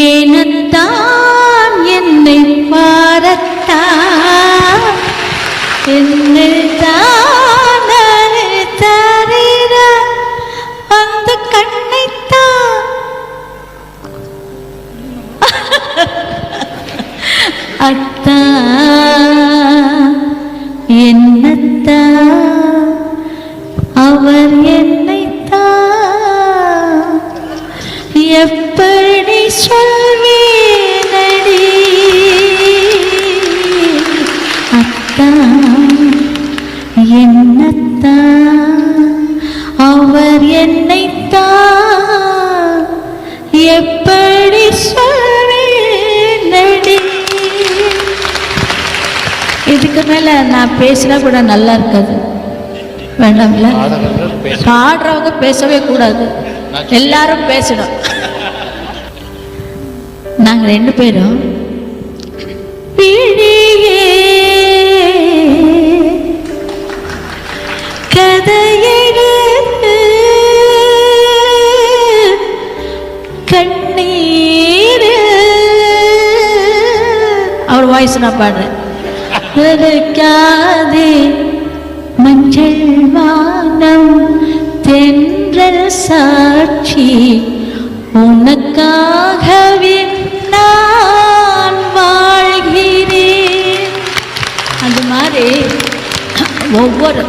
ஏனத்தான் என்னை பாரத்தா என்னை தானே தரீர அந்த கண்ணைத்தான் அத்தா என் சொல்வேனடி. அத்தா என்னத்தான் அவர் என்னைத்தான் எப்படி சொல்வேனடி? இதுக்கு மேல நான் பேசினா கூட நல்லா இருக்காது. வேண்டாம்ல? பாடுறவங்க பேசவே கூடாது. எல்லாரும் பேசணும். நாங்கள் ரெண்டு பேரும் விழியே கதையெழுது கண்ணீர். அவர் வாய்ஸ் நான் பாடுறேன். இருக்காதே மஞ்சள் வானம் தென்றல் சாட்சி. உனக்காக ஒவ்வொரு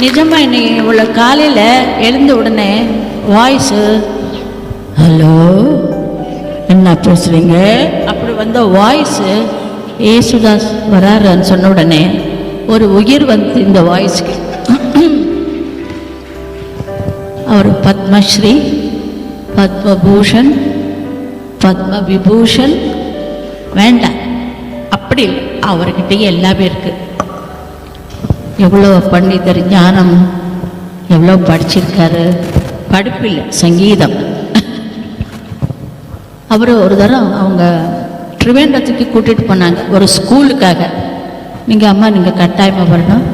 நிஜமாக இன்னைக்கு இவ்வளோ காலையில் எழுந்த உடனே வாய்ஸு ஹலோ என்ன பேசுறீங்க? அப்படி வந்த வாய்ஸு ஏசுதாஸ் வராருன்னு சொன்ன உடனே ஒரு உயிர் வந்து இந்த வாய்ஸ்க்கு அவர் பத்மஸ்ரீ பத்மபூஷன் பத்ம விபூஷன் வேண்டாம். அப்படி அவர்கிட்டயே எல்லாமே இருக்குது எவ்வளோ பண்டிதர் ஞானம் எவ்வளோ படிச்சிருக்காரு? படிப்பில்லை சங்கீதம். அவர் ஒரு தரம் அவங்க ட்ரிவேண்டத்துக்கு கூட்டிகிட்டு போனாங்க ஒரு ஸ்கூலுக்காக. நீங்கள் அம்மா நீங்கள் கட்டாயமாக வரணும்.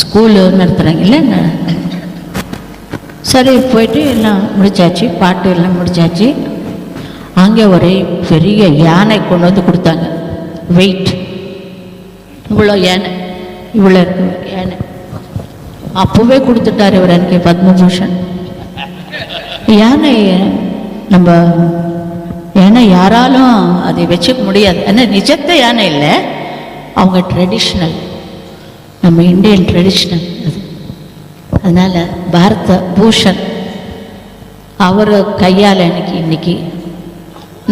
ஸ்கூலு நடத்துகிறாங்க இல்லை சரி போயிட்டு எல்லாம் முடிச்சாச்சு பாட்டு எல்லாம் முடிச்சாச்சு. அங்கே ஒரே பெரிய யானை கொண்டு வந்து கொடுத்தாங்க. வெயிட். இவ்வளோ யானை. இவ்வளோ இருக்கு யானை அப்போவே கொடுத்துட்டார் இவர் எனக்கு பத்மபூஷன். யானை நம்ம யானை யாராலும் அதை வச்சுக்க முடியாது. ஏன்னா நிஜத்த யானை இல்லை அவங்க ட்ரெடிஷ்னல் நம்ம இந்தியன் ட்ரெடிஷ்னல் அது. அதனால் பாரத பூஷன் அவர் கையால் எனக்கு இன்னைக்கு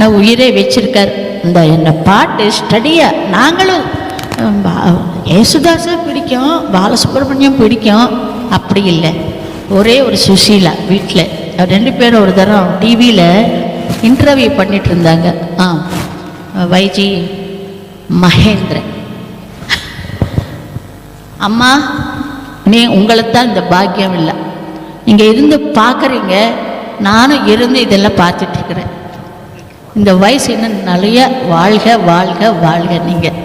நான் உயிரே வச்சிருக்கார். இந்த என்னை பாட்டு ஸ்டடியாக நாங்களும் ஏசுதாஸை பிடிக்கும் பாலசுப்ரமணியம் பிடிக்கும். அப்படி இல்லை. ஒரே ஒரு சுசீலா வீட்டில் ரெண்டு பேரும் ஒரு தரம் டிவியில் இன்டர்வியூ பண்ணிட்டு இருந்தாங்க. ஆ வைஜி மகேந்திரன். அம்மா நீ உங்களுக்கு தான் இந்த பாக்கியம் இல்லை. நீங்கள் இருந்து பார்க்குறீங்க நானும் இருந்து இதெல்லாம் பார்த்துட்ருக்குறேன் இந்த வயசு இன்னும் நிறைய வாழ்க வாழ்க வாழ்க நீங்கள்